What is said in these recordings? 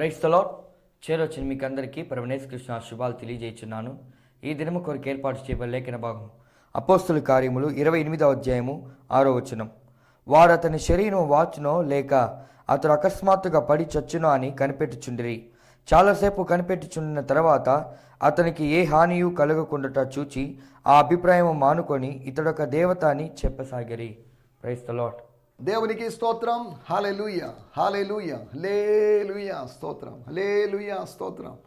క్రైస్తలో చేరొచ్చిన మీకు అందరికీ పరమనేశ్ కృష్ణ శుభాలు తెలియజేస్తున్నాను ఈ దినము కొరకు ఏర్పాటు చేయబడి లేఖన భాగం. అపోస్తుల కార్యములు ఇరవై ఎనిమిదవ అధ్యాయము ఆరో వచనం. వారు అతని శరీరం వాచునో లేక అతడు అకస్మాత్తుగా పడి చచ్చునో అని కనిపెట్టుచుండిరి. చాలాసేపు కనిపెట్టుచుండిన తర్వాత అతనికి ఏ హానియు కలగకుండా చూచి ఆ అభిప్రాయం మానుకొని ఇతడొక దేవత అని చెప్పసాగిరి. ప్రైస్ ద లాట్ దేవునికి స్తోత్రం. హాలెలూయ హాలెలూయ హలేలుయ స్తోత్రం హలేలుయ స్తోత్రం.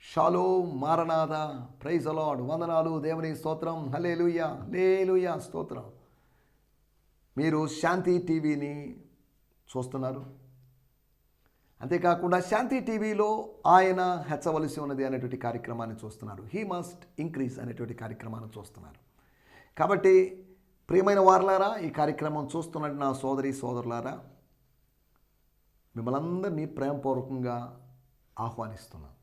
షాలో మారనాథ ప్రైజ్ అలాడ్ వందనాలు దేవుని స్తోత్రం. హలేలుయ హలేలుయ స్తోత్రం. మీరు శాంతి టీవీని చూస్తున్నారు? అంతేకాకుండా శాంతి టీవీలో ఆయన హెచ్చవలసి ఉన్నది అనేటువంటి కార్యక్రమాన్ని చూస్తున్నారు. హీ మస్ట్ ఇంక్రీజ్ అనేటువంటి కార్యక్రమాన్ని చూస్తున్నారు. కాబట్టి ప్రియమైన వారలారా ఈ కార్యక్రమం చూస్తున్నట్టు నా సోదరి సోదరులారా మిమ్మల్ని అందరినీ ప్రేమపూర్వకంగా ఆహ్వానిస్తున్నాను.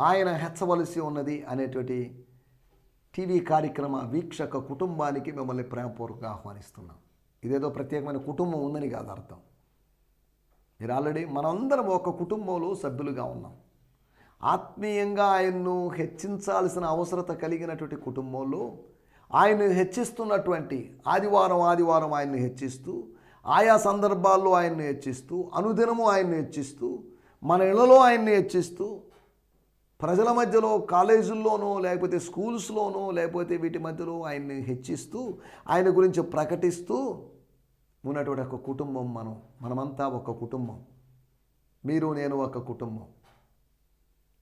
ఆయన హెచ్చవలసి ఉన్నది అనేటువంటి టీవీ కార్యక్రమ వీక్షక కుటుంబానికి మిమ్మల్ని ప్రేమపూర్వకంగా ఆహ్వానిస్తున్నాం ఇదేదో ప్రత్యేకమైన కుటుంబం ఉందని కాదు అర్థం. మీరు ఆల్రెడీ మనందరం ఒక కుటుంబంలో సభ్యులుగా ఉన్నాం. ఆత్మీయంగా ఆయన్ను హెచ్చించాల్సిన అవసరత కలిగినటువంటి కుటుంబంలో ఆయన్ని హెచ్చిస్తున్నటువంటి ఆదివారం ఆదివారం ఆయన్ని హెచ్చిస్తూ ఆయా సందర్భాల్లో ఆయన్ని హెచ్చిస్తూ అనుదినము ఆయన్ని హెచ్చిస్తూ మన ఇళ్ళలో ఆయన్ని హెచ్చిస్తూ ప్రజల మధ్యలో కాలేజీల్లోనో లేకపోతే స్కూల్స్లోనో లేకపోతే వీటి మధ్యలో ఆయన్ని హెచ్చిస్తూ ఆయన గురించి ప్రకటిస్తూ ఉన్నటువంటి ఒక కుటుంబం మనం మనమంతా ఒక కుటుంబం. మీరు నేను ఒక కుటుంబం.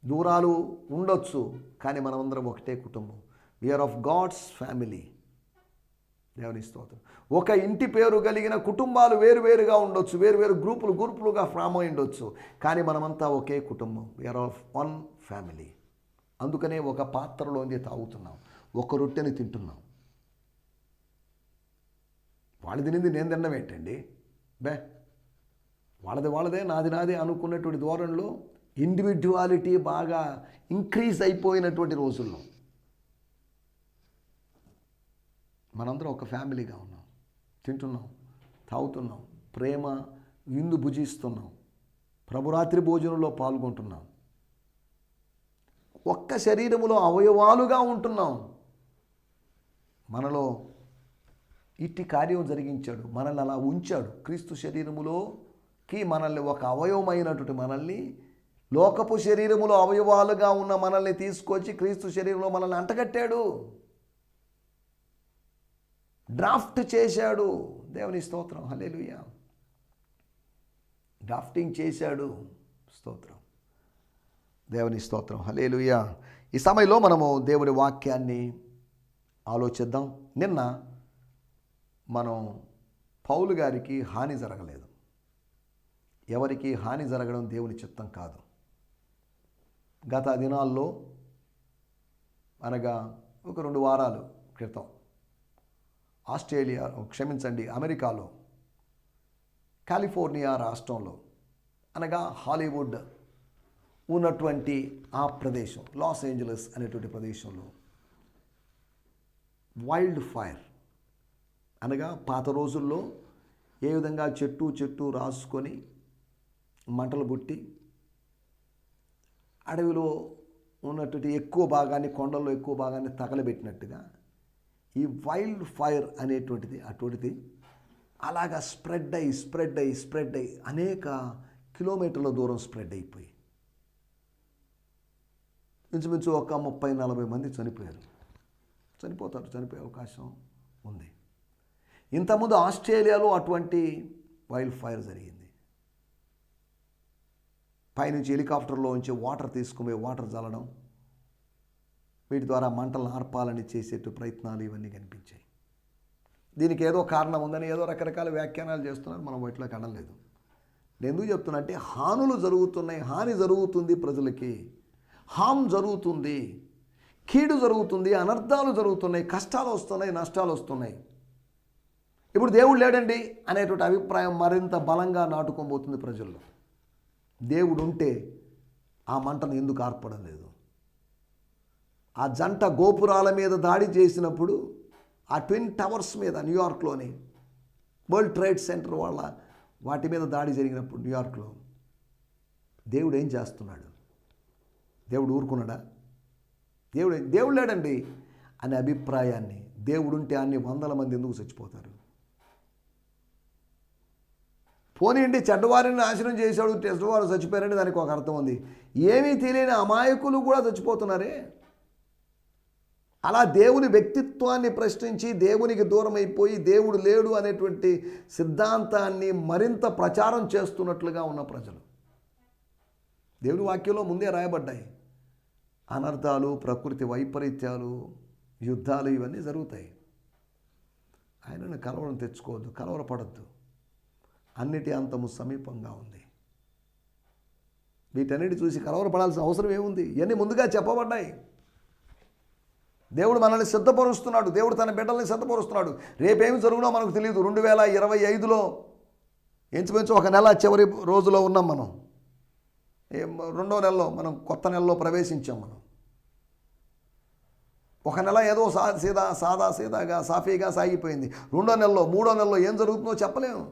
దూరాలు ఉండొచ్చు కానీ మనమందరం ఒకటే కుటుంబం. వీఆర్ ఆఫ్ గాడ్స్ ఫ్యామిలీ దేవుని స్తోత్రం. ఒక ఇంటి పేరు కలిగిన కుటుంబాలు వేరువేరుగా ఉండొచ్చు వేరువేరు గ్రూపులు గ్రూపులుగా ఫామ్ అయి ఉండొచ్చు. కానీ మనమంతా ఒకే కుటుంబం. వీఆర్ ఆఫ్ వన్ ఫ్యామిలీ అందుకనే ఒక పాత్రలోంది తాగుతున్నాం. ఒక రొట్టెని తింటున్నాం. వాళ్ళది తినింది నేను తినడం ఏంటండి? బే వాళ్ళది వాళ్ళదే నాది నాదే అనుకున్నటువంటి ధోరణిలో ఇండివిజువాలిటీ బాగా ఇంక్రీజ్ అయిపోయినటువంటి రోజుల్లో. మనందరం ఒక ఫ్యామిలీగా ఉన్నాం. తింటున్నాం తాగుతున్నాం ప్రేమ విందు భుజిస్తున్నాం ప్రభురాత్రి భోజనంలో పాల్గొంటున్నాం. ఒక్క శరీరములో అవయవాలుగా ఉంటున్నాం. మనలో ఇట్టి కార్యం జరిగించాడు మనల్ని అలా ఉంచాడు. క్రీస్తు శరీరములోకి మనల్ని ఒక అవయవమైనటువంటి మనల్ని లోకపు శరీరములో అవయవాలుగా ఉన్న మనల్ని తీసుకొచ్చి క్రీస్తు శరీరంలో మనల్ని అంటగట్టాడు. డ్రాఫ్ట్ చేశాడు. దేవుని స్తోత్రం. హలేలుయ డ్రాఫ్టింగ్ చేశాడు. స్తోత్రం. దేవుని స్తోత్రం. హలేలుయ ఈ సమయంలో మనము దేవుని వాక్యాన్ని ఆలోచిద్దాం. నిన్న మనం పౌలు గారికి హాని జరగలేదు. ఎవరికి హాని జరగడం దేవుని చిత్తం కాదు. గత దినాల్లో అనగా ఒక రెండు వారాలు క్రితం ఆస్ట్రేలియా క్షమించండి అమెరికాలో కాలిఫోర్నియా రాష్ట్రంలో అనగా హాలీవుడ్ ఉన్నటువంటి ఆ ప్రదేశం లాస్ ఏంజలస్ అనేటువంటి ప్రదేశంలో వైల్డ్ ఫైర్ అనగా పాత రోజుల్లో ఏ విధంగా చెట్టు చెట్టు రాసుకొని మంటలు పుట్టి అడవిలో ఉన్నటువంటి ఎక్కువ భాగాన్ని కొండల్లో ఎక్కువ భాగాన్ని తగలబెట్టినట్టుగా ఈ వైల్డ్ ఫైర్ అనేటువంటిది అటువంటిది అలాగా స్ప్రెడ్ అయ్యి స్ప్రెడ్ అయ్యి స్ప్రెడ్ అయ్యి అనేక కిలోమీటర్ల దూరం స్ప్రెడ్ అయిపోయి. ఇంచుమించు ఒక ముప్పై నలభై మంది చనిపోయారు. చనిపోతారు చనిపోయే అవకాశం ఉంది. ఇంతకుముందు ఆస్ట్రేలియాలో అటువంటి వైల్డ్ ఫైర్ జరిగింది. పైనుంచి హెలికాప్టర్లో ఉంచి వాటర్ తీసుకుపోయి వాటర్ చల్లడం వీటి ద్వారా మంటలు ఆర్పాలని చేసేట్టు ప్రయత్నాలు ఇవన్నీ కనిపించాయి. దీనికి ఏదో కారణం ఉందని ఏదో రకరకాల వ్యాఖ్యానాలు చేస్తున్నారు. మనం వాటిలోకి కనలేదు. నేను ఎందుకు చెప్తున్నా అంటే హానులు జరుగుతున్నాయి హాని జరుగుతుంది ప్రజలకి. హామ్ జరుగుతుంది కీడు జరుగుతుంది అనర్థాలు జరుగుతున్నాయి కష్టాలు వస్తున్నాయి నష్టాలు వస్తున్నాయి. ఇప్పుడు దేవుడు లేడండి అనేటువంటి అభిప్రాయం మరింత బలంగా నాటుకోబోతుంది ప్రజల్లో. దేవుడు ఉంటే ఆ మంటను ఎందుకు ఆర్పడం లేదు? ఆ జంట గోపురాల మీద దాడి చేసినప్పుడు ఆ ట్విన్ టవర్స్ మీద న్యూయార్క్లోని వరల్డ్ ట్రేడ్ సెంటర్ వాళ్ళ వాటి మీద దాడి జరిగినప్పుడు న్యూయార్క్లో దేవుడు ఏం చేస్తున్నాడు? దేవుడు ఊరుకున్నాడా? దేవుడు దేవుడు లేడండి అనే అభిప్రాయాన్ని. దేవుడుంటే అన్ని వందల మంది ఎందుకు చచ్చిపోతారు? పోనీయండి చెడ్డవారిని నాశనం చేశాడు చెడ్డవారు చచ్చిపోయారని దానికి ఒక అర్థం ఉంది. ఏమీ తెలియని అమాయకులు కూడా చచ్చిపోతున్నారే? అలా దేవుని వ్యక్తిత్వాన్ని ప్రశ్నించి దేవునికి దూరం అయిపోయి దేవుడు లేడు అనేటువంటి సిద్ధాంతాన్ని మరింత ప్రచారం చేస్తున్నట్లుగా ఉన్న ప్రజలు. దేవుని వాక్యంలో ముందే రాయబడ్డాయి. అనర్థాలు ప్రకృతి వైపరీత్యాలు యుద్ధాలు ఇవన్నీ జరుగుతాయి. ఆయనను కలవరం తెచ్చుకోవద్దు కలవరపడద్దు. అన్నిటి అంతము సమీపంగా ఉంది. వీటన్నిటి చూసి కలవరపడాల్సిన అవసరం ఏముంది? ఇవన్నీ ముందుగా చెప్పబడ్డాయి. దేవుడు మనల్ని సిద్ధపరుస్తున్నాడు. దేవుడు తన బిడ్డల్ని సిద్ధపరుస్తున్నాడు. రేపేమి జరుగునో మనకు తెలియదు రెండు వేల ఇరవై ఐదులో ఇంచుమించు ఒక నెల చివరి రోజులో ఉన్నాం మనం. రెండో నెలలో మనం కొత్త నెలలో ప్రవేశించాం మనం. ఒక నెల ఏదో సా సీదా సాదా సీదాగా సాఫీగా సాగిపోయింది. రెండో నెలలో మూడో నెలలో ఏం జరుగుతుందో చెప్పలేము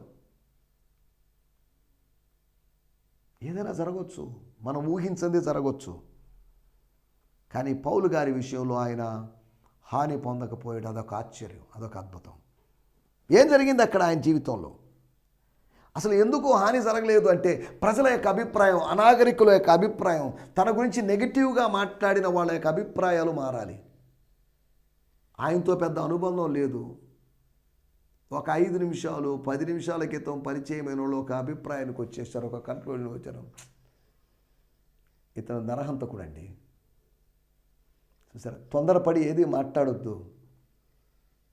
ఏదైనా జరగవచ్చు మనం ఊహించింది జరగవచ్చు కానీ పౌలు గారి విషయంలో ఆయన హాని పొందకపోయాడు. అదొక ఆశ్చర్యం అదొక అద్భుతం. ఏం జరిగింది అక్కడ ఆయన జీవితంలో? అసలు ఎందుకు హాని జరగలేదు అంటే ప్రజల యొక్క అభిప్రాయం అనాగరికుల యొక్క అభిప్రాయం తన గురించి నెగిటివ్గా మాట్లాడిన వాళ్ళ యొక్క అభిప్రాయాలు మారాలి. ఆయనతో పెద్ద అనుబంధం లేదు. ఒక ఐదు నిమిషాలు పది నిమిషాల క్రితం పరిచయమైన వాళ్ళు ఒక అభిప్రాయానికి వచ్చేసారు ఒక కంట్రోల్కి వచ్చారు ఇతను నరహంతకుడండి. చూసారా? తొందరపడి ఏది మాట్లాడొద్దు.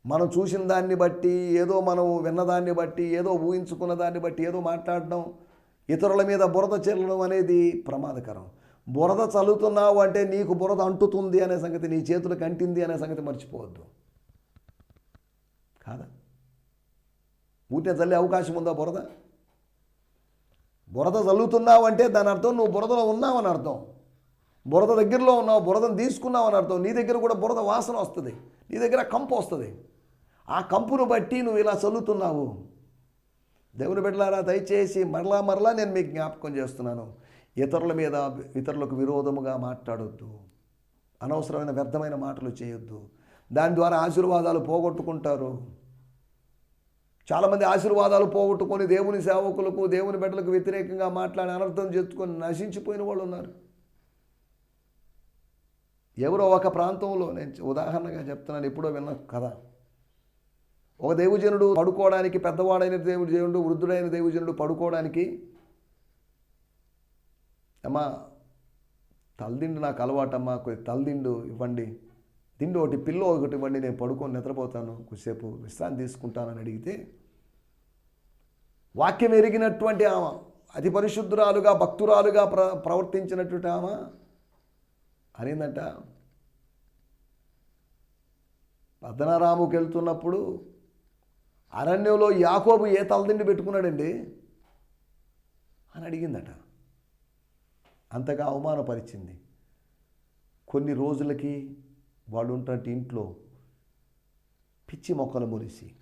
మనం చూసిన దాన్ని బట్టి ఏదో మనం విన్నదాన్ని బట్టి ఏదో ఊహించుకున్న దాన్ని బట్టి ఏదో మాట్లాడడం ఇతరుల మీద బురద చెల్లడం అనేది ప్రమాదకరం. బురద చల్లుతున్నావు అంటే నీకు బురద అంటుతుంది అనే సంగతి నీ చేతులకు అంటింది అనే సంగతి మర్చిపోవద్దు. కాదా? ఊటే చల్లే అవకాశం ఉందా బురద? బురద చల్లుతున్నావు అంటే దాని అర్థం నువ్వు బురదలో ఉన్నావు అని అర్థం. బురద దగ్గరలో ఉన్నావు బురదను తీసుకున్నావు అని అర్థం. నీ దగ్గర కూడా బురద వాసన వస్తుంది. నీ దగ్గర కంపు వస్తుంది. ఆ కంపును బట్టి నువ్వు ఇలా చల్లుతున్నావు. దేవుని బిడ్డలారా దయచేసి మరలా మరలా నేను మీకు జ్ఞాపకం చేస్తున్నాను. ఇతరుల మీద ఇతరులకు విరోధముగా మాట్లాడొద్దు. అనవసరమైన వ్యర్థమైన మాటలు చేయొద్దు. దాని ద్వారా ఆశీర్వాదాలు పోగొట్టుకుంటారు. చాలామంది ఆశీర్వాదాలు పోగొట్టుకొని దేవుని సేవకులకు దేవుని బిడ్డలకు వ్యతిరేకంగా మాట్లాడి అనర్థం చేసుకొని నశించిపోయిన వాళ్ళు ఉన్నారు. ఎవరో ఒక ప్రాంతంలో నేను ఉదాహరణగా చెప్తున్నాను ఎప్పుడో విన్న కథ. ఒక దేవుజనుడు పడుకోవడానికి పెద్దవాడైన దేవుజనుడు వృద్ధుడైన దేవుజనుడు పడుకోవడానికి అమ్మా తలదిండు నాకు అలవాటమ్మా కొద్ది తలదిండు ఇవ్వండి. దిండు ఒకటి పిల్లో ఒకటి ఇవ్వండి నేను పడుకొని నిద్రపోతాను కొద్దిసేపు విశ్రాంతి తీసుకుంటానని అడిగితే వాక్యం ఎరిగినటువంటి ఆమె అతి పరిశుద్ధురాలుగా భక్తురాలుగా ప్ర ప్రవర్తించినటువంటి ఆమె అనిందంట పద్మనారాముకి వెళ్తున్నప్పుడు అరణ్యంలో యాకోబు ఏ తలదిండి పెట్టుకున్నాడండి? అని అడిగిందట. అంతగా అవమానపరిచింది. కొన్ని రోజులకి వాళ్ళు ఉంటున్నట్టు ఇంట్లో పిచ్చి మొక్కలు మురిసి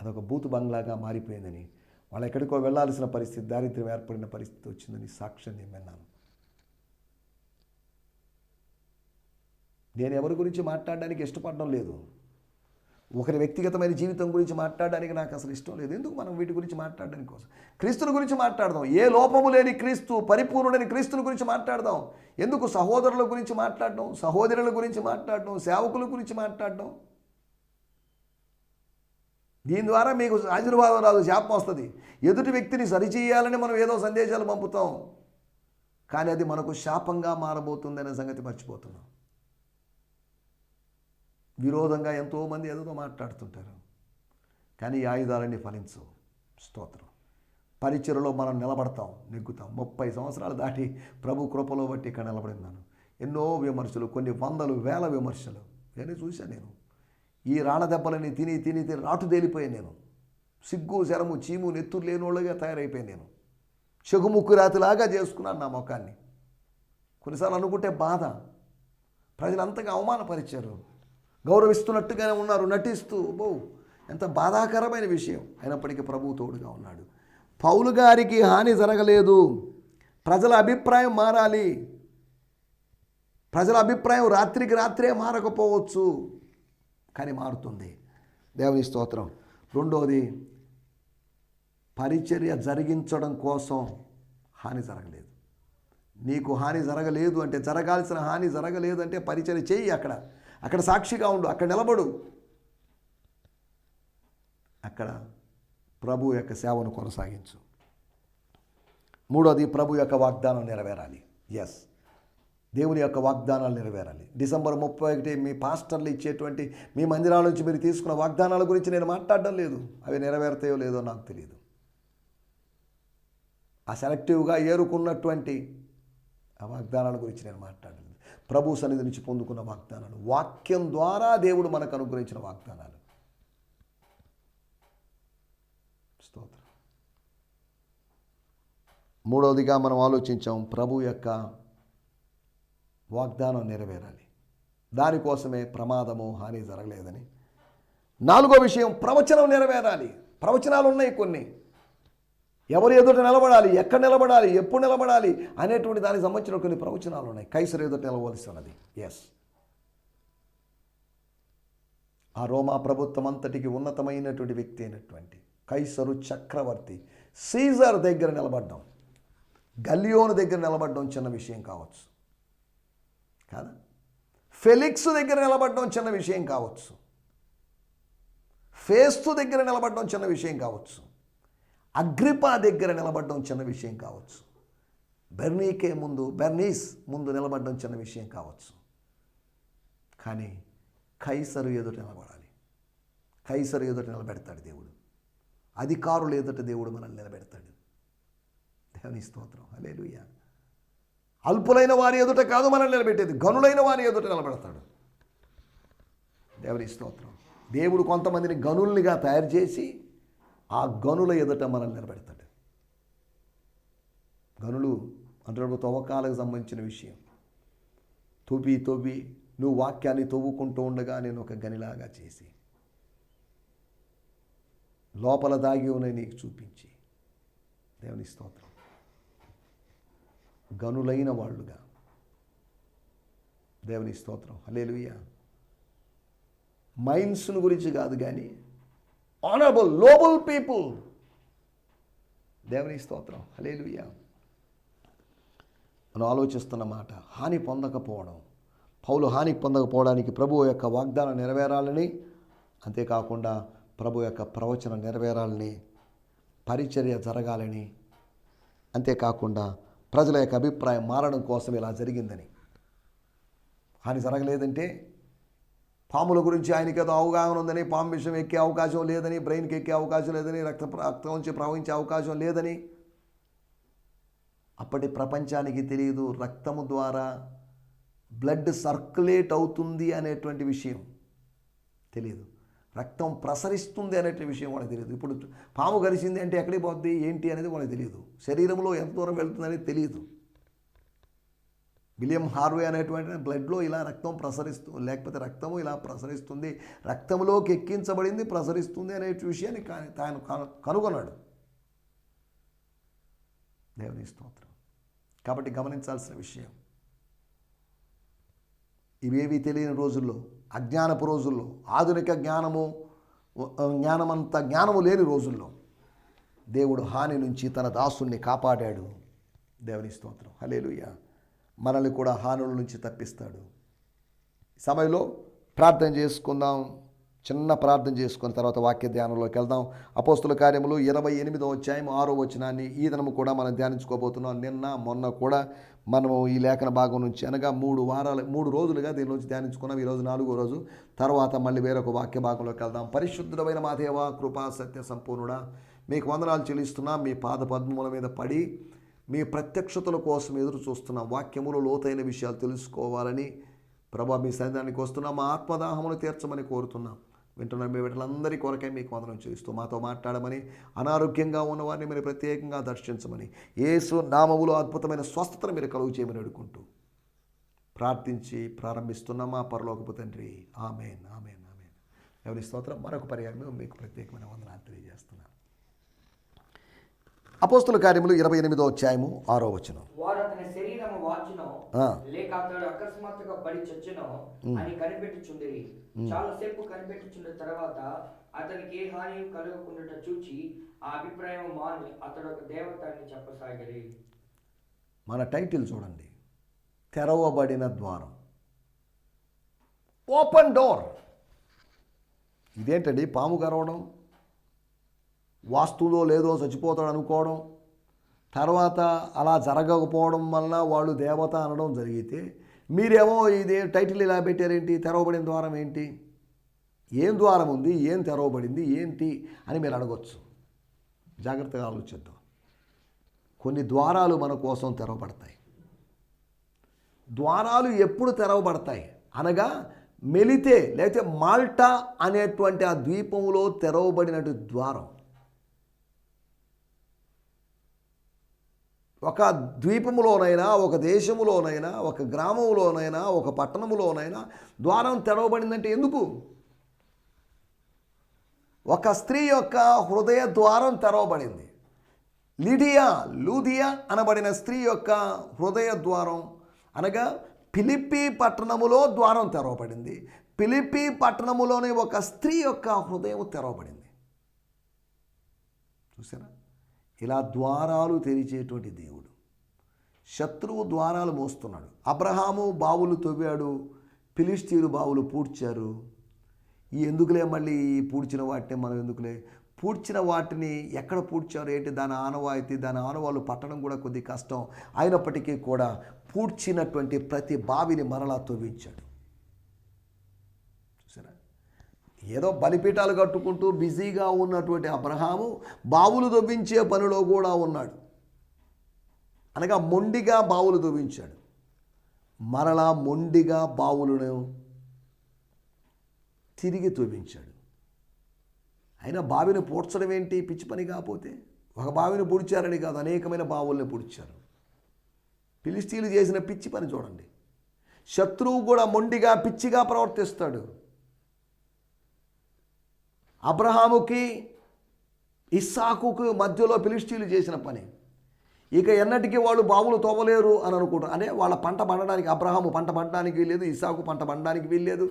అదొక బూతు బంగ్లాగా మారిపోయిందని వాళ్ళు ఎక్కడికో వెళ్ళాల్సిన పరిస్థితి దారిద్ర్యం ఏర్పడిన పరిస్థితి వచ్చిందని సాక్ష్యం నేను విన్నాను. నేను ఎవరి గురించి మాట్లాడడానికి ఇష్టపడడం లేదు. ఒకరి వ్యక్తిగతమైన జీవితం గురించి మాట్లాడడానికి నాకు అసలు ఇష్టం లేదు. ఎందుకు మనం వీటి గురించి మాట్లాడడానికి కోసం? క్రీస్తుని గురించి మాట్లాడదాం. ఏ లోపము లేని క్రీస్తు పరిపూర్ణుడని క్రీస్తుని గురించి మాట్లాడదాం. ఎందుకు సహోదరుల గురించి మాట్లాడడం? సహోదరుల గురించి మాట్లాడడం? సేవకుల గురించి మాట్లాడడం? దీని ద్వారా మీకు ఆశీర్వాదం రాదు శాపం వస్తుంది. ఎదుటి వ్యక్తిని సరిచేయాలని మనం ఏదో సందేశాలు పంపుతాం. కానీ అది మనకు శాపంగా మారబోతుందనే సంగతి మర్చిపోతున్నాం. విరోధంగా ఎంతోమంది ఏదో మాట్లాడుతుంటారు. కానీ ఈ ఆయుధాలన్నీ ఫలించవు. స్తోత్రం. పరిచయలో మనం నిలబడతాం నెగ్గుతాం. ముప్పై సంవత్సరాలు దాటి ప్రభు కృపలో బట్టి ఇక్కడ నిలబడినాను ఎన్నో విమర్శలు కొన్ని వందలు వేల విమర్శలు. ఇవన్నీ చూశాను నేను. ఈ రాళ్ళ దెబ్బలని తిని తిని తిని రాటు తేలిపోయాను నేను. సిగ్గు శరము చీము నెత్తురు లేనోళ్ళుగా తయారైపోయాను నేను. చెగుముక్కు రాతిలాగా చేసుకున్నాను నా ముఖాన్ని. కొన్నిసార్లు అనుకుంటే బాధ. ప్రజలంతగా అవమానపరిచారు. గౌరవిస్తున్నట్టుగానే ఉన్నారు నటిస్తూ. బో ఎంత బాధాకరమైన విషయం. అయినప్పటికీ ప్రభువు తోడుగా ఉన్నాడు. పౌలు గారికి హాని జరగలేదు. ప్రజల అభిప్రాయం మారాలి. ప్రజల అభిప్రాయం రాత్రికి రాత్రే మారకపోవచ్చు. కానీ మారుతుంది. దేవుని స్తోత్రం. రెండోది పరిచర్య జరిగించడం కోసం హాని జరగలేదు. నీకు హాని జరగలేదు అంటే జరగాల్సిన హాని జరగలేదు అంటే పరిచయం చెయ్యి అక్కడ. అక్కడ సాక్షిగా ఉండు అక్కడ నిలబడు. అక్కడ ప్రభు యొక్క సేవను కొనసాగించు. మూడోది ప్రభు యొక్క వాగ్దానం నెరవేరాలి. ఎస్ దేవుని యొక్క వాగ్దానాలు నెరవేరాలి. డిసెంబర్ ముప్పై ఒకటి మీ పాస్టర్లు ఇచ్చేటువంటి మీ మందిరాల నుంచి మీరు తీసుకున్న వాగ్దానాల గురించి నేను మాట్లాడడం లేదు. అవి నెరవేరుతాయో లేదో నాకు తెలియదు ఆ సెలెక్టివ్గా ఏరుకున్నటువంటి ఆ వాగ్దానాల గురించి నేను మాట్లాడలేదు. ప్రభు సన్నిధి నుంచి పొందుకున్న వాగ్దానాలు వాక్యం ద్వారా దేవుడు మనకు అనుగ్రహించిన వాగ్దానాలు. స్తోత్రం. మూడవదిగా మనం ఆలోచించాం ప్రభు యొక్క వాగ్దానం నెరవేరాలి. దానికోసమే ప్రమాదము హాని జరగలేదని. నాలుగో విషయం ప్రవచనం నెరవేరాలి. ప్రవచనాలు ఉన్నాయి కొన్ని. ఎవరు ఎదుట నిలబడాలి? ఎక్కడ నిలబడాలి? ఎప్పుడు నిలబడాలి? అనేటువంటి దానికి సంబంధించిన కొన్ని ప్రవచనాలు ఉన్నాయి. కైసరు ఎదుట నిలవలసి ఉన్నది ఎస్ ఆ రోమా ప్రభుత్వం అంతటికి ఉన్నతమైనటువంటి వ్యక్తి అయినటువంటి కైసరు చక్రవర్తి సీజర్ దగ్గర నిలబడ్డం గల్లియోను దగ్గర నిలబడడం చిన్న విషయం కావచ్చు. కాదా? ఫెలిక్స్ దగ్గర నిలబడడం చిన్న విషయం కావచ్చు. ఫేస్తు దగ్గర నిలబడడం చిన్న విషయం కావచ్చు. అగ్రిపా దగ్గర నిలబడడం చిన్న విషయం కావచ్చు. బెర్నీకే ముందు బెర్నీస్ ముందు నిలబడడం చిన్న విషయం కావచ్చు. కానీ కైసరు ఎదుట నిలబడాలి. కైసరు ఎదుట నిలబెడతాడు దేవుడు. అధికారులు ఎదుట దేవుడు మనల్ని నిలబెడతాడు. దేవుని స్తోత్రం. అలేలుయ్య అల్పులైన వారి ఎదుట కాదు మనల్ని నిలబెట్టేది. గనులైన వారి ఎదుట నిలబెడతాడు. దేవుని స్తోత్రం. దేవుడు కొంతమందిని గనుల్నిగా తయారు చేసి ఆ గనుల ఎదుట మనల్ని నిలబెడతాడు. గనులు అంటే తవ్వకాలకు సంబంధించిన విషయం. తవ్వి తొవ్వి నువ్వు వాక్యాన్ని తవ్వుకుంటూ ఉండగా నేను ఒక గనిలాగా చేసి లోపల దాగి ఉన్నాయి నీకు చూపించి. దేవుని స్తోత్రం. గనులైన వాళ్ళుగా దేవుని స్తోత్రం. హలేలుయ్య మైండ్స్ను గురించి కాదు కానీ ఆనరబుల్ లోబుల్ పీపుల్ దేవుని స్తోత్రం. హలేలుయ్య మనం ఆలోచిస్తున్న మాట హాని పొందకపోవడం. పౌలు హాని పొందకపోవడానికి ప్రభు యొక్క వాగ్దానం నెరవేరాలని అంతేకాకుండా ప్రభు యొక్క ప్రవచనం నెరవేరాలని పరిచర్య జరగాలని అంతేకాకుండా ప్రజల యొక్క అభిప్రాయం మారడం కోసం ఇలా జరిగిందని. హాని జరగలేదంటే పాముల గురించి ఆయనకి ఏదో అవగాహన ఉందని పాము విషయం ఎక్కే అవకాశం లేదని బ్రెయిన్కి ఎక్కే అవకాశం లేదని రక్త రక్తం నుంచి ప్రవహించే అవకాశం లేదని. అప్పటి ప్రపంచానికి తెలియదు రక్తము ద్వారా బ్లడ్ సర్క్యులేట్ అవుతుంది అనేటువంటి విషయం తెలియదు. రక్తం ప్రసరిస్తుంది అనేటువంటి విషయం వాళ్ళకి తెలియదు. ఇప్పుడు పాము కలిసింది అంటే ఎక్కడికి పోద్ది? ఏంటి అనేది వాళ్ళకి తెలియదు. శరీరంలో ఎంత దూరం వెళ్తుందనేది తెలియదు. విలియం హార్వే అనేటువంటి బ్లడ్లో ఇలా రక్తం ప్రసరిస్తూ లేకపోతే రక్తము ఇలా ప్రసరిస్తుంది రక్తంలోకి ఎక్కించబడింది ప్రసరిస్తుంది అనే విషయాన్ని తాను కను- కనుగొన్నాడు. దేవుని స్తోత్రం. కాబట్టి గమనించాల్సిన విషయం. ఇవేవి తెలియని రోజుల్లో అజ్ఞానపు రోజుల్లో ఆధునిక జ్ఞానము జ్ఞానమంత జ్ఞానము లేని రోజుల్లో దేవుడు హాని నుంచి తన దాసుణ్ణి కాపాడాడు. దేవుని స్తోత్రం. హలేలుయ్యా మనల్ని కూడా హానుల నుంచి తప్పిస్తాడు. సమయంలో ప్రార్థన చేసుకుందాం. చిన్న ప్రార్థన చేసుకున్న తర్వాత వాక్య ధ్యానంలోకి వెళ్దాం. అపోస్తుల కార్యములు ఇరవై ఎనిమిదో అధ్యాయం ఆరో వచనాన్ని ఈ దినము కూడా మనం ధ్యానించుకోబోతున్నాం. నిన్న మొన్న కూడా మనము ఈ లేఖన భాగం నుంచి అనగా మూడు వారాలు మూడు రోజులుగా దీని నుంచి ధ్యానించుకున్నాం. ఈరోజు నాలుగో రోజు. తర్వాత మళ్ళీ వేరొక వాక్య భాగంలోకి వెళ్దాం. పరిశుద్ధమైన మాదేవ కృపా సత్య సంపూర్ణుడా మీకు వందనాలు చెల్లిస్తున్నా. మీ పాద పద్మముల మీద పడి మీ ప్రత్యక్షతల కోసం ఎదురు చూస్తున్న వాక్యములు లోతైన విషయాలు తెలుసుకోవాలని ప్రభా మీ సన్నిధానికి వస్తున్నా. మా ఆత్మదాహమును తీర్చమని కోరుతున్నాం. వింటున్న మీ వీటిలందరి కొరకై మీకు వందనం చేస్తూ మాతో మాట్లాడమని అనారోగ్యంగా ఉన్నవారిని మీరు ప్రత్యేకంగా దర్శించమని ఏసు నామములో అద్భుతమైన స్వస్థతను మీరు కలుగు చేయమని అడుగుకుంటూ ప్రార్థించి ప్రారంభిస్తున్న. మా పరలోకపు తండ్రి ఆమెన్ ఆమెన్ ఆమెన్. ఎవరి స్తోత్రం. మరొక పర్యాయం మీకు ప్రత్యేకమైన వందనాలు. అపోస్తుల కార్యములు ఇరవై ఎనిమిదో అధ్యాయము ఆరో వచనం. వారు అతని శరీరము వాచునో ఆ. లేక అతడు అకస్మాత్తుగా పడి చచ్చునో అని కనిపెట్టుచుండిరి. చాలా సేపు కనిపెట్టుచుండిన తర్వాత అతనికి ఏ హాని కలుగకుండా చూచి ఆ అభిప్రాయం మాని అతడు ఒక దేవత అని చెప్పసాగిరి. మన టైటిల్ చూడండి. తెరవబడిన ద్వారం. ఓపెన్ డోర్ ఇదేంటండి? పాము కరవడం వాస్తులో లేదో చచ్చిపోతాడు అనుకోవడం తర్వాత అలా జరగకపోవడం వలన వాళ్ళు దేవత అనడం జరిగితే మీరేమో ఇది టైటిల్ ఇలా పెట్టారేంటి తెరవబడిన ద్వారం ఏంటి ఏం ద్వారం ఉంది ఏం తెరవబడింది ఏంటి అని మీరు అడగచ్చు. జాగ్రత్తగా ఆలోచిద్దాం. కొన్ని ద్వారాలు మన కోసం తెరవబడతాయి. ద్వారాలు ఎప్పుడు తెరవబడతాయి? అనగా మెలితే లేకపోతే మాల్టా అనేటువంటి ఆ ద్వీపంలో తెరవబడినట్టు ద్వారం. ఒక ద్వీపములోనైనా ఒక దేశములోనైనా ఒక గ్రామంలోనైనా ఒక పట్టణములోనైనా ద్వారం తెరవబడిందంటే ఎందుకు? ఒక స్త్రీ యొక్క హృదయ ద్వారం తెరవబడింది. లిడియా లూదియా అనబడిన స్త్రీ యొక్క హృదయ ద్వారం అనగా పిలిపి పట్టణములో ద్వారం తెరవబడింది. పిలిపి పట్టణములోని ఒక స్త్రీ యొక్క హృదయం తెరవబడింది. చూసారా ఇలా ద్వారాలు తెరిచేటువంటి దేవుడు. శత్రువు ద్వారాలు మోస్తున్నాడు. అబ్రహాము బావులు తవ్వాడు ఫిలిస్తీన్లు బావులు పూడ్చారు. ఈ ఎందుకులే మళ్ళీ ఈ పూడ్చిన వాటిని మనం ఎందుకులే? పూడ్చిన వాటిని ఎక్కడ పూడ్చారు? ఏంటి? దాని ఆనవాయితీ దాని ఆనవాళ్ళు పట్టడం కూడా కొద్ది కష్టం. అయినప్పటికీ కూడా పూడ్చినటువంటి ప్రతి బావిని మరలా తవ్వించాడు చూసారా ఏదో బలిపీఠాలు కట్టుకుంటూ బిజీగా ఉన్నటువంటి అబ్రహాము బావులు తవ్వించే పనిలో కూడా ఉన్నాడు. అనగా మొండిగా బావులు తవ్వించాడు మరలా మొండిగా బావులను తిరిగి తవ్వించాడు అయినా బావిని పూడ్చడం ఏంటి? పిచ్చి పని కాకపోతే ఒక బావిని పూడ్చారని కాదు అనేకమైన బావుల్ని పూడ్చారు. ఫిలిస్తీన్లు చేసిన పిచ్చి పని చూడండి. శత్రువు కూడా మొండిగా పిచ్చిగా ప్రవర్తిస్తాడు. అబ్రహాముకి ఇస్సాకుకు మధ్యలో పిలిస్టీలు చేసిన పని. ఇక ఎన్నటికీ వాళ్ళు బావులు తోవలేరు అని అనుకుంటారు అంటే వాళ్ళ పంట పండడానికి అబ్రహాము పంట పండడానికి వీల్లేదు ఇస్సాకు పంట పండడానికి వీల్లేదు.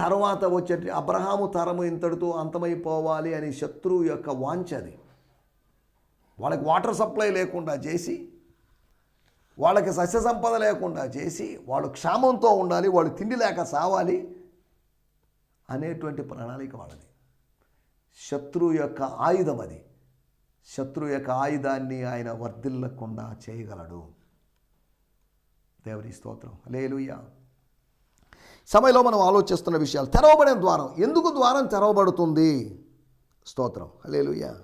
తర్వాత వచ్చే అబ్రహాము తరము ఇంతటితో అంతమైపోవాలి అని శత్రువు యొక్క వాంఛ అది. వాళ్ళకి వాటర్ సప్లై లేకుండా చేసి వాళ్ళకి సస్య సంపద లేకుండా చేసి వాళ్ళు క్షామంతో ఉండాలి వాళ్ళు తిండి లేక సావాలి అనేటువంటి ప్రణాళిక వాళ్ళది. శత్రువు యొక్క ఆయుధం అది. శత్రువు యొక్క ఆయుధాన్ని ఆయన వర్ధిల్లకుండా చేయగలడు. దేవుని స్తోత్రం. లేలుయ్యా సమయంలో మనం ఆలోచిస్తున్న విషయాలు తెరవబడిన ద్వారం. ఎందుకు ద్వారం తెరవబడుతుంది? స్తోత్రం. లేలుయ్యా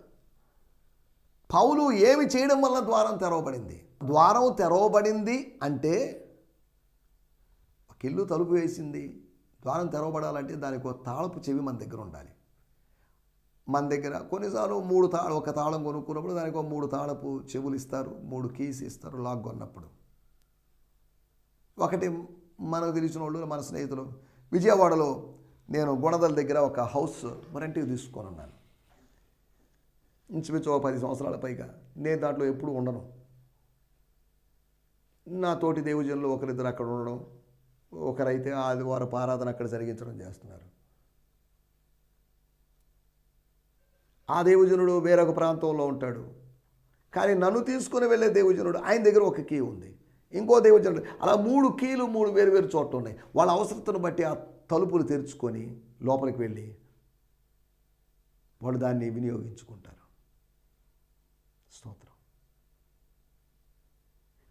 పౌలు ఏమి చేయడం వల్ల ద్వారం తెరవబడింది? ద్వారం తెరవబడింది అంటే ఒక ఇల్లు తలుపు వేసింది. ద్వారం తెరవబడాలంటే దానికి ఒక తాళపు చెవి మన దగ్గర ఉండాలి. మన దగ్గర కొన్నిసార్లు మూడు తాళం ఒక తాళం కొనుక్కున్నప్పుడు దానికి ఒక మూడు తాళపు చెవులు ఇస్తారు మూడు కీస్ ఇస్తారు లాక్ కొన్నప్పుడు. ఒకటి మనకు తెలిసిన వాళ్ళు మన స్నేహితులు విజయవాడలో నేను గుణదల దగ్గర ఒక హౌస్ రెంట్కి తీసుకొని ఉన్నాను ఇంచుమించు ఒక పది సంవత్సరాల పైగా. నేను దాంట్లో ఎప్పుడు ఉండను. నా తోటి దేవుజనులు ఒకరిద్దరు అక్కడ ఉండడం ఒకరైతే ఆదివారం ఆరాధన అక్కడ జరిగించడం చేస్తున్నారు. ఆ దేవజనుడు వేరొక ప్రాంతంలో ఉంటాడు. కానీ నన్ను తీసుకుని వెళ్ళే దేవజనుడు ఆయన దగ్గర ఒక కీ ఉంది. ఇంకో దేవజనుడు అలా మూడు కీలు మూడు వేరు వేరు చోట్ల ఉన్నాయి. వాళ్ళ అవసరతను బట్టి ఆ తలుపులు తెరుచుకొని లోపలికి వెళ్ళి వాళ్ళు దాన్ని వినియోగించుకుంటారు. స్తోత్రం.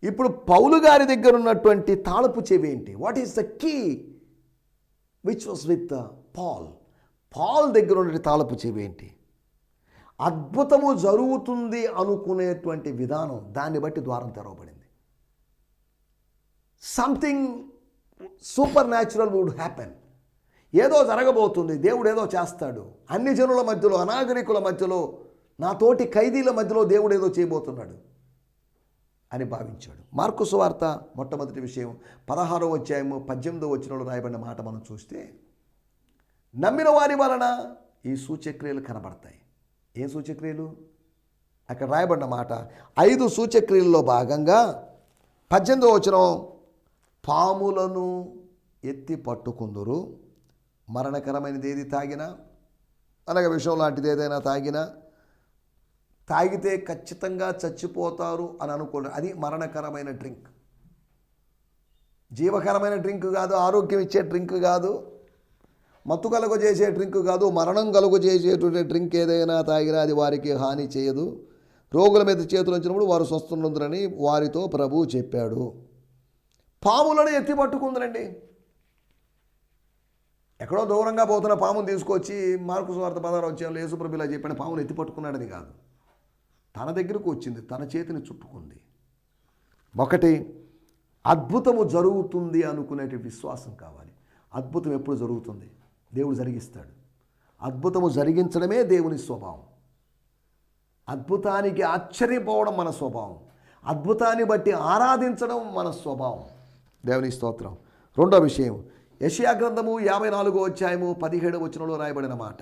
ఇప్పుడు పౌలు గారి దగ్గర ఉన్నటువంటి తాళపు చెవి ఏంటి? What is the key which was with Paul Paul దగ్గర ఉన్నటువంటి తాళపు చెవి ఏంటి? అద్భుతము జరుగుతుంది అనుకునేటువంటి విధానం దాన్ని బట్టి ద్వారం తెరవబడింది. Something supernatural would happen ఏదో జరగబోతుంది దేవుడు ఏదో చేస్తాడు. అన్ని జనుల మధ్యలో అనాగరికుల మధ్యలో నా తోటి ఖైదీల మధ్యలో దేవుడు ఏదో చేయబోతున్నాడు అని భావించాడు. మార్కు సువార్త మొట్టమొదటి విషయం పదహారో అధ్యాయము పద్దెనిమిదో వచ్చినలో రాయబడిన మాట మనం చూస్తే నమ్మిన వారి వలన ఈ సూచక్రియలు కనబడతాయి. ఏం సూచక్రియలు? అక్కడ రాయబడిన మాట ఐదు సూచక్రియల్లో భాగంగా పద్దెనిమిదో వచ్చిన పాములను ఎత్తి పట్టుకుందురు మరణకరమైనది ఏది తాగినా అనగా విషయం లాంటిది ఏదైనా తాగినా తాగితే ఖచ్చితంగా చచ్చిపోతారు అని అనుకోండి. అది మరణకరమైన డ్రింక్. జీవకరమైన డ్రింక్ కాదు ఆరోగ్యం ఇచ్చే డ్రింక్ కాదు. మత్తు కలుగు చేసే డ్రింక్ కాదు మరణం కలుగు చేసేటువంటి డ్రింక్ ఏదైనా తాగినా అది వారికి హాని చేయదు. రోగుల మీద చేతులు వచ్చినప్పుడు వారు స్వస్థనుందరని వారితో ప్రభు చెప్పాడు. పాములను ఎత్తి పట్టుకుందరండి. ఎక్కడో దూరంగా పోతున్న పామును తీసుకొచ్చి మార్కు స్వార్థ పదాలు వచ్చాను యేసుప్రభు ఇలా చెప్పిన పామును ఎత్తి పట్టుకున్నాడని కాదు. తన దగ్గరకు వచ్చింది తన చేతిని చుట్టుకుంది. ఒకటి అద్భుతము జరుగుతుంది అనుకునేటి విశ్వాసం కావాలి. అద్భుతం ఎప్పుడు జరుగుతుంది? దేవుడు జరిగిస్తాడు. అద్భుతము జరిగించడమే దేవుని స్వభావం. అద్భుతానికి ఆశ్చర్యపోవడం మన స్వభావం. అద్భుతాన్ని బట్టి ఆరాధించడం మన స్వభావం. దేవుని స్తోత్రం. రెండో విషయం యషియా గ్రంథము యాభై నాలుగో అధ్యాయము పదిహేడు వచనంలో రాయబడిన మాట.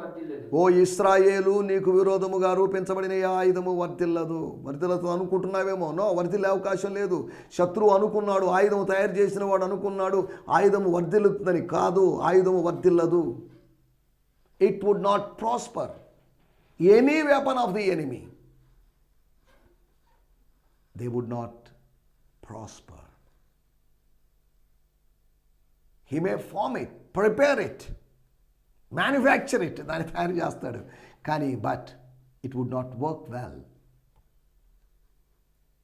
వర్తిల్లదు. ఓ ఇస్రాయేలు నీకు విరోధముగా రూపించబడిన ఏ ఆయుధము వర్తిల్లదు? వర్తిల్లదు అనుకుంటున్నావేమో? నో వర్తిల్లే అవకాశం లేదు. శత్రువు అనుకున్నాడు ఆయుధం తయారు చేసిన వాడు అనుకున్నాడు ఆయుధము వర్ధిల్లుతుందని కాదు ఆయుధము వర్ధిల్లదు it would not prosper any weapon of the enemy they would not prosper he may form it prepare it manufacture it దాన్ని తయారు చేస్తాడు. కానీ but it would not work well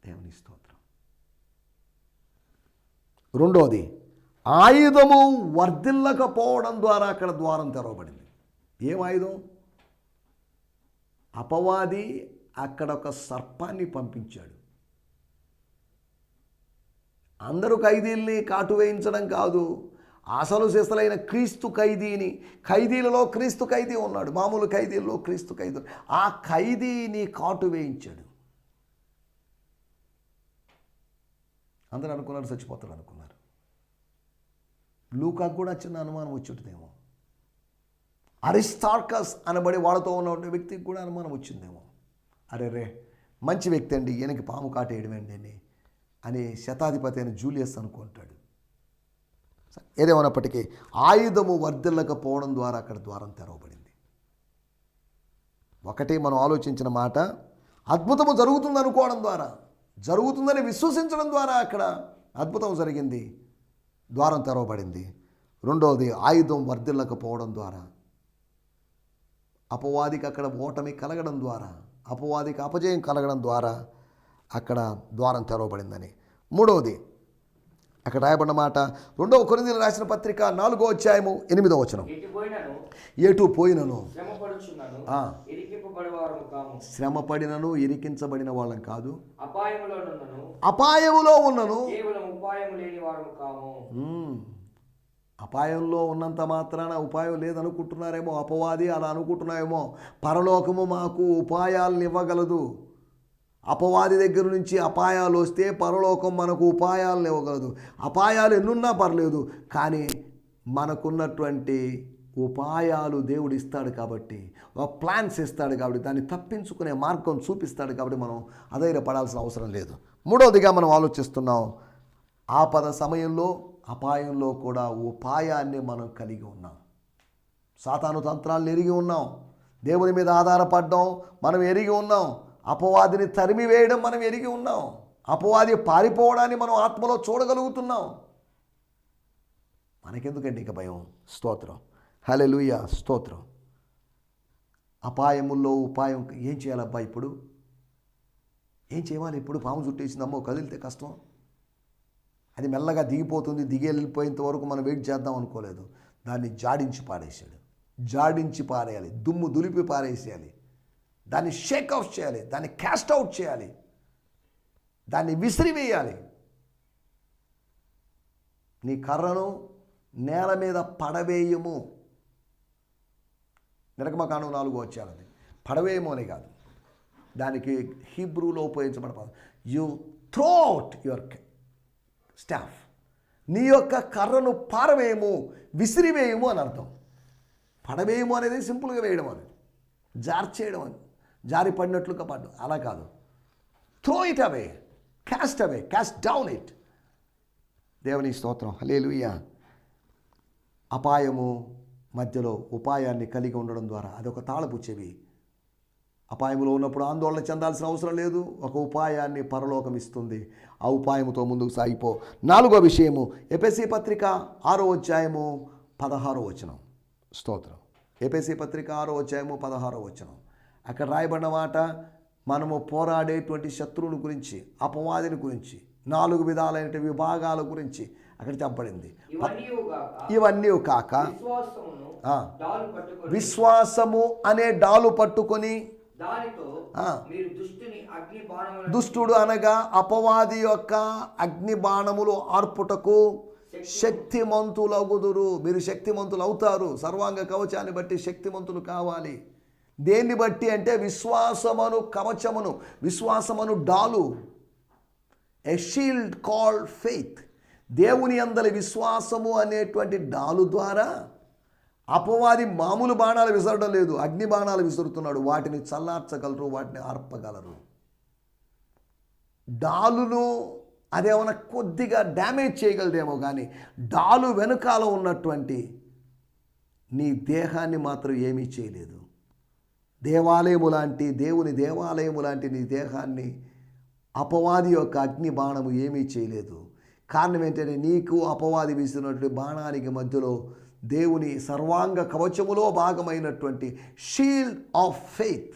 దేవుని స్తోత్రం. రెండోది ఆయుధము వర్ధిల్లకపోవడం ద్వారా అక్కడ ద్వారం తెరవబడింది. ఏం ఆయుధం? అపవాది అక్కడ ఒక సర్పాన్ని పంపించాడు. అందరూ ఖైదీల్ని కాటు వేయించడం కాదు. అసలు సిసలైన క్రీస్తు ఖైదీని ఖైదీలలో క్రీస్తు ఖైదీ ఉన్నాడు మామూలు ఖైదీల్లో క్రీస్తు ఖైదీ ఆ ఖైదీని కాటు వేయించాడు. అందరూ అనుకున్నారు చచ్చిపోతాడు అనుకున్నారు. లూకా కూడా చిన్న అనుమానం వచ్చుంటుందేమో అరిస్టార్కస్ అనబడి వాళ్ళతో ఉన్న వ్యక్తికి కూడా అనుమానం వచ్చిందేమో. అరే రే మంచి వ్యక్తి అండి ఈయనకి పాము కాటేయడం అండి అని శతాధిపతి అయిన జూలియస్ అనుకుంటాడు. ఏదేమైనప్పటికీ ఆయుధము వర్ధిల్లకపోవడం ద్వారా అక్కడ ద్వారం తెరవబడింది. ఒకటి మనం ఆలోచించిన మాట అద్భుతము జరుగుతుంది అనుకోవడం ద్వారా జరుగుతుందని విశ్వసించడం ద్వారా అక్కడ అద్భుతం జరిగింది ద్వారం తెరవబడింది. రెండవది ఆయుధం వర్ధిల్లకపోవడం ద్వారా అపవాదికి అక్కడ ఓటమి కలగడం ద్వారా అపవాదికి అపజయం కలగడం ద్వారా అక్కడ ద్వారం తెరవబడిందని. మూడవది అక్కడ రాయబడిన మాట రెండవ కొరిందీలు రాసిన పత్రిక నాలుగో అధ్యాయము ఎనిమిదో వచనం. ఎటు పోయినను? శ్రమపడినను ఇరికించబడిన వాళ్ళం కాదు. అపాయములో ఉన్నను. అపాయంలో ఉన్నంత మాత్రాన ఉపాయం లేదనుకుంటున్నారేమో అపవాది అలా అనుకుంటున్నారేమో. పరలోకము మాకు ఉపాయాలను ఇవ్వగలదు. అపవాది దగ్గర నుంచి అపాయాలు వస్తే పరలోకం మనకు ఉపాయాలను ఇవ్వగలదు. అపాయాలు ఎన్నున్నా పర్లేదు కానీ మనకున్నటువంటి ఉపాయాలు దేవుడు ఇస్తాడు కాబట్టి ఒక ప్లాన్స్ ఇస్తాడు కాబట్టి దాన్ని తప్పించుకునే మార్గం చూపిస్తాడు కాబట్టి మనం అధైర్యపడాల్సిన అవసరం లేదు. మూడవదిగా మనం ఆలోచిస్తున్నాం ఆపద సమయంలో అపాయంలో కూడా ఉపాయాన్ని మనం కలిగి ఉన్నాం. సాతాను తంత్రాలను ఎరిగి ఉన్నాం. దేవుని మీద ఆధారపడ్డాం. మనం ఎరిగి ఉన్నాం. అపవాదిని తరిమి వేయడం మనం ఎరిగి ఉన్నాం. అపవాది పారిపోవడాన్ని మనం ఆత్మలో చూడగలుగుతున్నాం. మనకెందుకండి ఇక భయం? స్తోత్రం. హలెలుయ స్తోత్రం. అపాయముల్లో ఉపాయం ఏం చేయాలబ్బా ఇప్పుడు? ఏం చేయాలి ఇప్పుడు? పాము చుట్టేసిందమ్మో కదిలితే కష్టం. అది మెల్లగా దిగిపోతుంది దిగి వెళ్ళిపోయేంత వరకు మనం వెయిట్ చేద్దాం అనుకోలేదు. దాన్ని జాడించి పారేసాడు జాడించి పారేయాలి. దుమ్ము దులిపి పారేసేయాలి. దాన్ని షేక్ ఆఫ్ చేయాలి దాన్ని క్యాస్ట్ అవుట్ చేయాలి దాన్ని విసిరివేయాలి. నీ కర్రను నేల మీద పడవేయము. నిరకమకాండం నాలుగు వచ్చానండి పడవేయము అని కాదు. దానికి హీబ్రూలో ఉపయోగించబడ పదం. యు అవుట్ యువర్ స్టాఫ్ నీ యొక్క కర్రను పారవేయము విసిరివేయము అని అర్థం. పడవేయము అనేది సింపుల్గా వేయడం అని జార్చేయడం అని జారి పడినట్లుగా పడ్డు అలా కాదు. Throw it away cast away cast down it దేవుని స్తోత్రం. హలేలుయ్య అపాయము మధ్యలో ఉపాయాన్ని కలిగి ఉండడం ద్వారా అదొక తాళపు చెవి. అపాయములో ఉన్నప్పుడు ఆందోళన చెందాల్సిన అవసరం లేదు. ఒక ఉపాయాన్ని పరలోకం ఇస్తుంది. ఆ ఉపాయముతో ముందుకు సాగిపో. నాలుగో విషయము ఎపిసి పత్రిక ఆరో అధ్యాయము పదహారో వచనం. స్తోత్రం. ఎపిసి పత్రిక ఆరో అధ్యాయము పదహారో వచనం. అక్కడ రాయబడిన మాట మనము పోరాడేటువంటి శత్రువుల గురించి అపవాదిని గురించి నాలుగు విధాలైన విభాగాల గురించి అక్కడ చెప్పబడింది. ఇవన్నీ కాక విశ్వాసము అనే డాలు పట్టుకొని దుష్టుడు అనగా అపవాది యొక్క అగ్ని బాణములు ఆర్పుటకు శక్తిమంతులగుదురు. మీరు శక్తిమంతులు అవుతారు. సర్వాంగ కవచాన్ని బట్టి శక్తిమంతులు కావాలి. దేన్ని బట్టి అంటే విశ్వాసమును కవచమును విశ్వాసమను డాలు. ఎ షీల్డ్ కాల్ ఫెయిత్ దేవుని అందరి విశ్వాసము అనేటువంటి డాలు ద్వారా అపవాది మామూలు బాణాలు విసరడం లేదు. అగ్ని బాణాలు విసురుతున్నాడు. వాటిని చల్లార్చగలరు వాటిని ఆర్పగలరు. డాలును అదేమైనా కొద్దిగా డ్యామేజ్ చేయగలదేమో కానీ డాలు వెనుకాల ఉన్నటువంటి నీ దేహాన్ని మాత్రం ఏమీ చేయలేదు. దేవాలయము లాంటి దేవుని దేవాలయము లాంటి నీ దేహాన్ని అపవాది యొక్క అగ్ని బాణము ఏమీ చేయలేదు. కారణం ఏంటంటే నీకు అపవాది వీసినటువంటి బాణానికి మధ్యలో దేవుని సర్వాంగ కవచములో భాగమైనటువంటి షీల్డ్ ఆఫ్ ఫెయిత్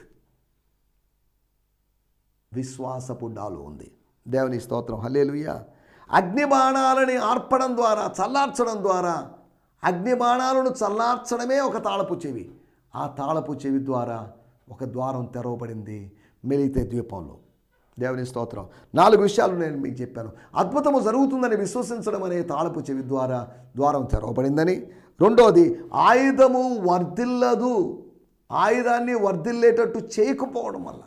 విశ్వాసపు డాలు ఉంది. దేవుని స్తోత్రం. హలేలుయ్య అగ్నిబాణాలని ఆర్పడం ద్వారా చల్లార్చడం ద్వారా అగ్ని బాణాలను చల్లార్చడమే ఒక తాళపు చెవి. ఆ తాళపు చెవి ద్వారా ఒక ద్వారం తెరవబడింది. మెలితే ద్వీపంలో. దేవుని స్తోత్రం. నాలుగు విషయాలు నేను మీకు చెప్పాను. అద్భుతము జరుగుతుందని విశ్వసించడం అనే తాళపు చెవి ద్వారా ద్వారం తెరవబడిందని. రెండోది ఆయుధము వర్ధిల్లదు. ఆయుధాన్ని వర్ధిల్లేటట్టు చేయకపోవడం వల్ల.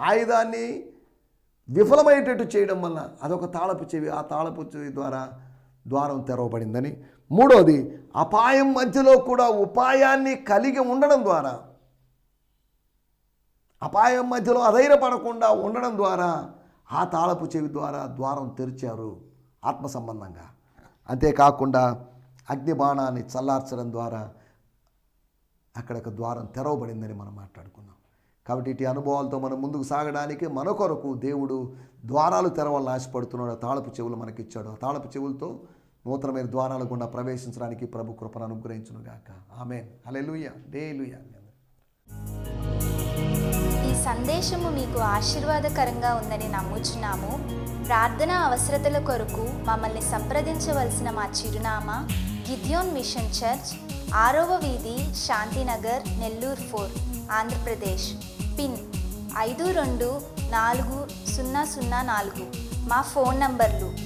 ఆయుధాన్ని విఫలమయ్యేటట్టు చేయడం వల్ల అదొక తాళపు చెవి ఆ తాళపు చెవి ద్వారా ద్వారం తెరవబడిందని. మూడోది అపాయం మధ్యలో కూడా ఉపాయాన్ని కలిగి ఉండడం ద్వారా అపాయం మధ్యలో అధైర్యపడకుండా ఉండడం ద్వారా ఆ తాళపు చెవి ద్వారా ద్వారం తెరిచారు ఆత్మ సంబంధంగా అంతేకాకుండా అగ్ని బాణాన్ని చల్లార్చడం ద్వారా అక్కడ ఒక ద్వారం తెరవబడిందని మనం మాట్లాడుకున్నాం. కాబట్టి ఇటు అనుభవాలతో మనం ముందుకు సాగడానికి మన కొరకు దేవుడు ద్వారాలు తెరవాలని ఆశపడుతున్నాడు తాళపు చెవులు మనకిచ్చాడు. ఆ తాళపు చెవులతో నూతనమైన ద్వారాల గుండా ప్రవేశించడానికి ప్రభు కృపను అనుగ్రహించునుగాక. ఆమె హల్లెలూయా. డేలుయా ఈ సందేశము మీకు ఆశీర్వాదకరంగా ఉందని నమ్ముచున్నాము. ప్రార్థన అవసరతల కొరకు మమ్మల్ని సంప్రదించవలసిన మా చిరునామా గిద్యోన్ మిషన్ చర్చ్ ఆరవ వీధి శాంతినగర్ నెల్లూరు ఫోర్ ఆంధ్రప్రదేశ్. పిన్ ఐదు రెండు నాలుగు సున్నా సున్నా నాలుగు. మా ఫోన్ నంబర్లు